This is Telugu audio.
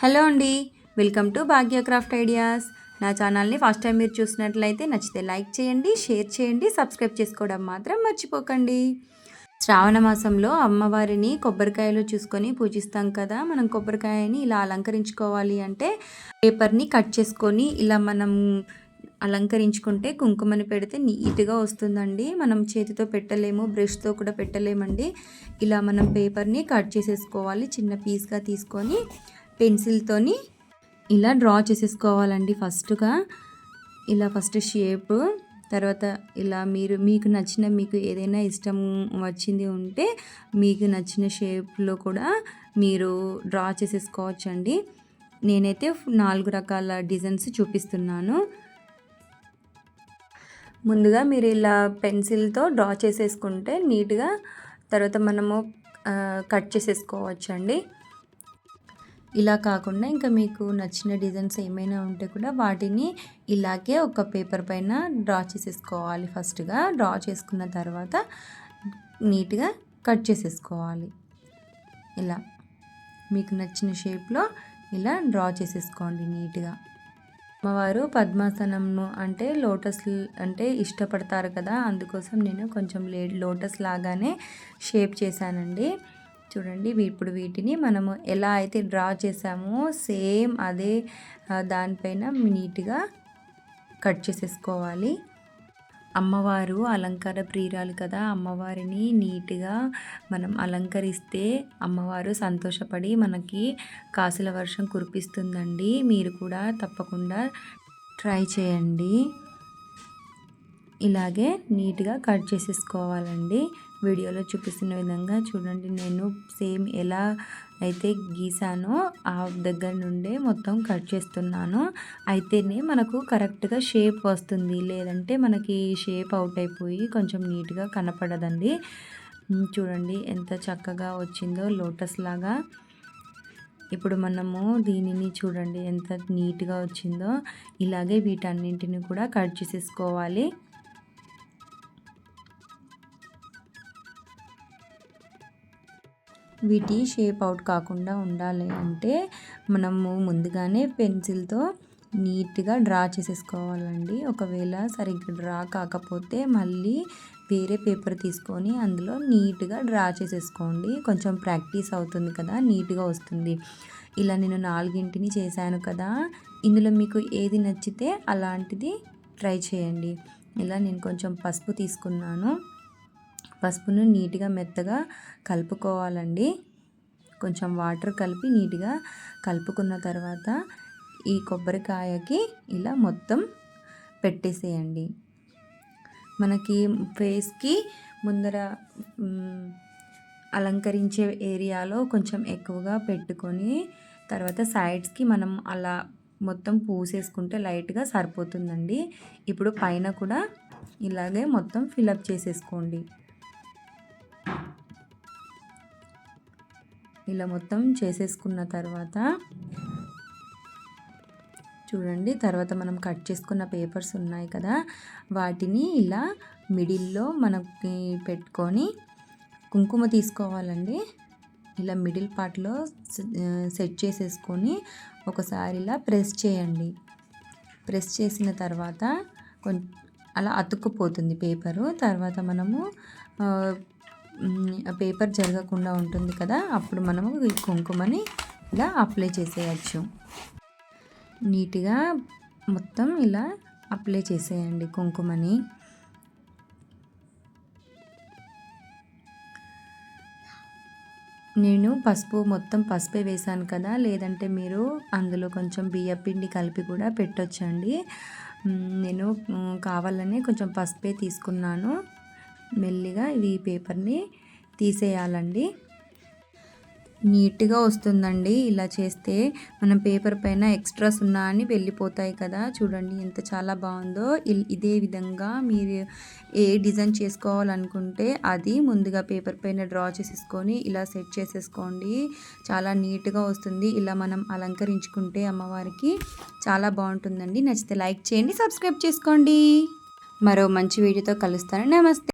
హలో అండి welcome to Bhagya craft ideas. నా ఛానల్ని ఫస్ట్ టైం మీరు చూసినట్లయితే నచ్చితే లైక్ చేయండి షేర్ చేయండి సబ్స్క్రైబ్ చేసుకోవడం మాత్రం మర్చిపోకండి. శ్రావణ మాసంలో అమ్మవారిని కొబ్బరికాయలు చూసుకొని పూజిస్తాం కదా మనం కొబ్బరికాయని ఇలా అలంకరించుకోవాలి అంటే పేపర్ని కట్ చేసుకొని ఇలా మనం అలంకరించుకుంటే కుంకుమని పెడితే నీట్గా వస్తుందండి. మనం చేతితో పెట్టలేము బ్రష్తో కూడా పెట్టలేమండి. ఇలా మనం పేపర్ని కట్ చేసేసుకోవాలి చిన్న పీస్గా తీసుకొని పెన్సిల్తోని ఇలా డ్రా చేసేసుకోవాలండి ఫస్ట్గా. ఇలా ఫస్ట్ షేప్ తర్వాత ఇలా మీరు మీకు నచ్చిన మీకు ఏదైనా ఇష్టం వచ్చింది ఉంటే మీకు నచ్చిన షేప్లో కూడా మీరు డ్రా చేసేసుకోవచ్చండి. నేనైతే నాలుగు రకాల డిజైన్స్ చూపిస్తున్నాను. ముందుగా మీరు ఇలా పెన్సిల్తో డ్రా చేసేసుకుంటే నీట్గా తర్వాత మనము కట్ చేసేసుకోవచ్చండి. ఇలా కాకుండా ఇంకా మీకు నచ్చిన డిజైన్స్ ఏమైనా ఉంటే కూడా వాటిని ఇలాగే ఒక పేపర్ పైన డ్రా చేసేసుకోవాలి. ఫస్ట్గా డ్రా చేసుకున్న తర్వాత నీట్గా కట్ చేసేసుకోవాలి. ఇలా మీకు నచ్చిన షేప్లో ఇలా డ్రా చేసేసుకోండి నీట్గా. అమ్మవారు పద్మాసనము అంటే లోటస్ అంటే ఇష్టపడతారు కదా అందుకోసం నేను కొంచెం లే లోటస్ లాగానే షేప్ చేశానండి. చూడండి ఇప్పుడు వీటిని మనము ఎలా అయితే డ్రా చేసామో సేమ్ అదే దానిపైన నీట్గా కట్ చేసేసుకోవాలి. అమ్మవారు అలంకార ప్రియురాలు కదా అమ్మవారిని నీట్గా మనం అలంకరిస్తే అమ్మవారు సంతోషపడి మనకి కాసుల వర్షం కురిపిస్తుందండి. మీరు కూడా తప్పకుండా ట్రై చేయండి. ఇలాగే నీట్గా కట్ చేసేసుకోవాలండి. వీడియోలో చూపిస్తున్న విధంగా చూడండి. నేను సేమ్ ఎలా అయితే గీసానో ఆ దగ్గర నుండే మొత్తం కట్ చేస్తున్నాను. అయితేనే మనకు కరెక్ట్గా షేప్ వస్తుంది. లేదంటే మనకి షేప్ అవుట్ అయిపోయి కొంచెం నీట్గా కనపడదండి. చూడండి ఎంత చక్కగా వచ్చిందో లోటస్ లాగా. ఇప్పుడు మనము దీనిని చూడండి ఎంత నీట్గా వచ్చిందో. ఇలాగే వీటన్నింటిని కూడా కట్ చేసేసుకోవాలి. వీటి షేప్ అవుట్ కాకుండా ఉండాలి అంటే మనము ముందుగానే పెన్సిల్తో నీట్గా డ్రా చేసేసుకోవాలండి. ఒకవేళ సరిగ్గా డ్రా కాకపోతే మళ్ళీ వేరే పేపర్ తీసుకొని అందులో నీట్గా డ్రా చేసేసుకోండి. కొంచెం ప్రాక్టీస్ అవుతుంది కదా నీట్గా వస్తుంది. ఇలా నేను నాలుగింటిని చేశాను కదా ఇందులో మీకు ఏది నచ్చితే అలాంటిది ట్రై చేయండి. ఇలా నేను కొంచెం పసుపు తీసుకున్నాను. పసుపును నీట్గా మెత్తగా కలుపుకోవాలండి. కొంచెం వాటర్ కలిపి నీట్గా కలుపుకున్న తర్వాత ఈ కొబ్బరికాయకి ఇలా మొత్తం పెట్టేసేయండి. మనకి ఫేస్కి ముందర అలంకరించే ఏరియాలో కొంచెం ఎక్కువగా పెట్టుకొని తర్వాత సైడ్స్కి మనం అలా మొత్తం పూసేసుకుంటే లైట్గా సరిపోతుందండి. ఇప్పుడు పైన కూడా ఇలాగే మొత్తం ఫిలప్ చేసేసుకోండి. ఇలా మొత్తం చేసేసుకున్న తర్వాత చూడండి తర్వాత మనం కట్ చేసుకున్న పేపర్స్ ఉన్నాయి కదా వాటిని ఇలా మిడిల్లో మనకి పెట్టుకొని కుంకుమ తీసుకోవాలండి. ఇలా మిడిల్ పార్ట్లో సెట్ చేసేసుకొని ఒకసారి ఇలా ప్రెస్ చేయండి. ప్రెస్ చేసిన తర్వాత కొంచెం అలా అతుక్కుపోతుంది పేపరు. తర్వాత మనము పేపర్ జరగకుండా ఉంటుంది కదా అప్పుడు మనము ఈ కుంకుమని ఇలా అప్లై చేసేయచ్చు. నీట్గా మొత్తం ఇలా అప్లై చేసేయండి కుంకుమని. నేను పసుపు మొత్తం పసుపే వేసాను కదా లేదంటే మీరు అందులో కొంచెం బియ్యపిండి కలిపి కూడా పెట్టొచ్చండి. నేను కావాలని కొంచెం పసుపే తీసుకున్నాను. మెల్లిగా ఇది పేపర్ని తీసేయాలండి. నీట్గా వస్తుందండి. ఇలా చేస్తే మనం పేపర్ పైన ఎక్స్ట్రాస్ ఉన్నా అని వెళ్ళిపోతాయి కదా. చూడండి ఎంత చాలా బాగుందో. ఇదే విధంగా మీరు ఏ డిజైన్ చేసుకోవాలనుకుంటే అది ముందుగా పేపర్ పైన డ్రా చేసేసుకొని ఇలా సెట్ చేసేసుకోండి. చాలా నీట్గా వస్తుంది. ఇలా మనం అలంకరించుకుంటే అమ్మవారికి చాలా బాగుంటుందండి. నచ్చితే లైక్ చేయండి సబ్స్క్రైబ్ చేసుకోండి. మరో మంచి వీడియోతో కలుస్తాను. నమస్తే.